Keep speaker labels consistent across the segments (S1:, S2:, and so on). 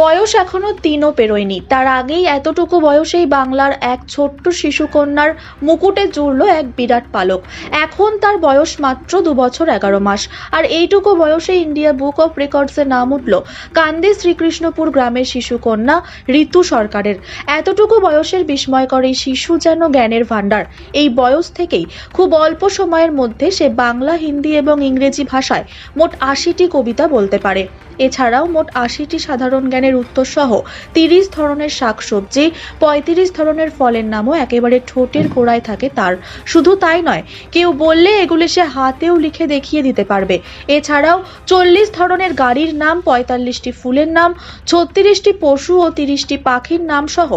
S1: বয়স এখনও তিনও পেরোয়নি। তার আগেই এতটুকু বয়সেই বাংলার এক ছোট্ট শিশুকন্যার মুকুটে জুড়ল এক বিরাট পালক। এখন তার বয়স মাত্র দু বছর এগারো মাস। আর এইটুকু বয়সে ইন্ডিয়া বুক অফ রেকর্ডসে নাম উঠল কান্দি শ্রীকৃষ্ণপুর গ্রামের শিশুকন্যা ঋতু সরকারের। এতটুকু বয়সের বিস্ময়কর এই শিশু যেন জ্ঞানের ভাণ্ডার। এই বয়স থেকেই খুব অল্প সময়ের মধ্যে সে বাংলা, হিন্দি এবং ইংরেজি ভাষায় মোট আশিটি কবিতা বলতে পারে। এছাড়াও মোট আশিটি সাধারণ জ্ঞানের উত্তর সহ তিরিশ ধরনের শাকসবজি, পঁয়ত্রিশ ধরনের ফলের নামও একেবারে ঠোঁটের গোড়ায় থাকে তার। শুধু তাই নয়, কেউ বললে এগুলি সে হাতেও লিখে দেখিয়ে দিতে পারবে। এছাড়াও চল্লিশ ধরনের গাড়ির নাম, পঁয়তাল্লিশটি ফুলের নাম, ছত্রিশটি পশু ও তিরিশটি পাখির নাম সহ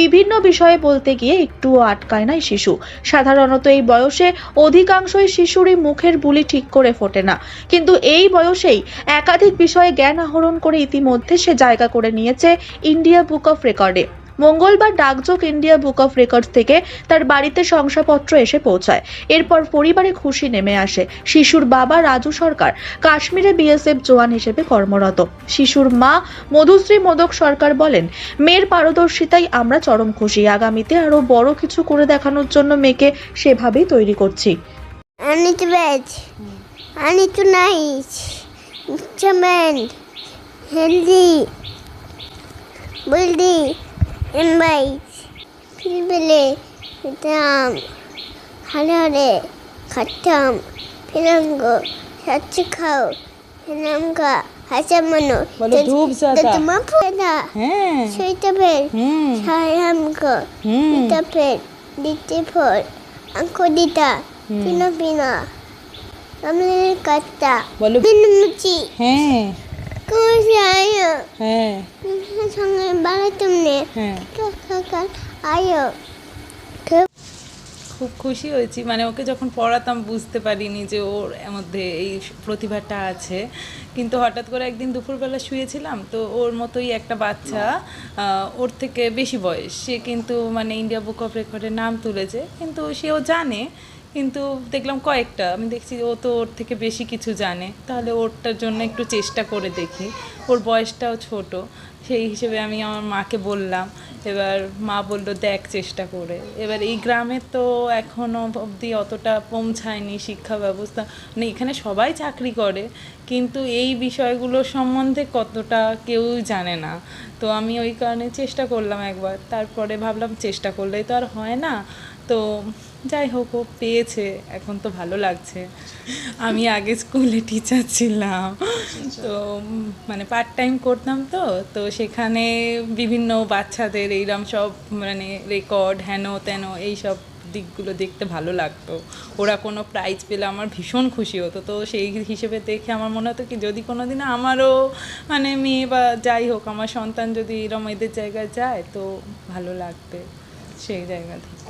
S1: বিভিন্ন বিষয়ে বলতে গিয়ে একটুও আটকায় না এই শিশু। সাধারণত এই বয়সে অধিকাংশই শিশুরই মুখের বুলি ঠিক করে ফোটে না। কিন্তু এই বয়সেই একাধিক বিষয়ে জ্ঞান আহরণ করে ইতিমধ্যে সে জায়গা করে নিয়েছে ইন্ডিয়া বুক অফ রেকর্ডে। মঙ্গলবার ডাকযোগ ইন্ডিয়া বুক অফ রেকর্ডস থেকে তার বাড়িতে শংসাপত্র এসে পৌঁছায়। এরপর পরিবারে খুশি নেমে আসে। শিশুর বাবা রাজু সরকার, কাশ্মীরে বিএসএফ জওয়ান হিসেবে কর্মরত। শিশুর মা মধুশ্রী মোদক সরকার বলেন, মেয়ের পারদর্শিতাই আমরা চরম খুশি। আগামীতে আরও বড় কিছু করে দেখানোর জন্য মেয়েকে সেভাবেই তৈরি করছি।
S2: to night. Chairman. Healthy. Buldy. Invite. Pilbile. Pitam. Halare. Katam. Pilango. Sachikau. Pinamga. হাসামানো
S3: বলো ধূপ জ্বালা।
S2: তোমার পয়দা
S3: হ্যাঁ
S2: সেইটা বেল
S3: হুম
S2: সায়ামগো
S3: হুম
S2: দিতে ফল আঙ্কো দিতা পিনা পিনা আমি কাটতা
S3: বলো
S2: পিনমুচি
S3: হ্যাঁ
S2: কোসে আয়ো
S3: হ্যাঁ
S2: সঙ্গে বাড়াই তুমি
S3: হ্যাঁ
S2: কাকা আয়ো।
S3: খুব খুশি হয়েছি। মানে ওকে যখন পড়াতাম বুঝতে পারিনি যে ওর মধ্যে এই প্রতিভাটা আছে। কিন্তু হঠাৎ করে একদিন দুপুরবেলা শুয়েছিলাম তো ওর মতোই একটা বাচ্চা আহ, ওর থেকে বেশি বয়স। সে কিন্তু মানে ইন্ডিয়া বুক অফ রেকর্ডের নাম তুলেছে কিন্তু সেও জানে কিন্তু দেখলাম কয়েকটা। আমি দেখছি ও তো ওর থেকে বেশি কিছু জানে। তাহলে ওরটার জন্য একটু চেষ্টা করে দেখি। ওর বয়সটাও ছোট। সেই হিসেবে আমি আমার মাকে বললাম এবার মা বলল দেখ চেষ্টা করে। এবার এই গ্রামে তো এখনও অবধি অতটা পৌঁছায়নি শিক্ষা ব্যবস্থা। মানে এখানে সবাই চাকরি করে কিন্তু এই বিষয়গুলো সম্বন্ধে কতটা কেউই জানে না। তো আমি ওই কারণে চেষ্টা করলাম একবার। তারপরে ভাবলাম চেষ্টা করলেই তো আর হয় না। তো যাই হোক ও পেয়েছে। এখন তো ভালো লাগছে। আমি আগে স্কুলে টিচার ছিলাম। তো মানে পার্ট টাইম করতাম তো। তো সেখানে বিভিন্ন বাচ্চাদের এইরকম সব মানে রেকর্ড হেন তেন এইসব দিকগুলো দেখতে ভালো লাগতো। ওরা কোনো প্রাইজ পেলে আমার ভীষণ খুশি হতো। তো সেই হিসেবে দেখে আমার মনে হতো কি, যদি কোনো দিন আমারও মানে মেয়ে বা যাই হোক, আমার সন্তান যদি এরম এদের জায়গায় যায়, তো ভালো লাগবে সেই জায়গা থেকে।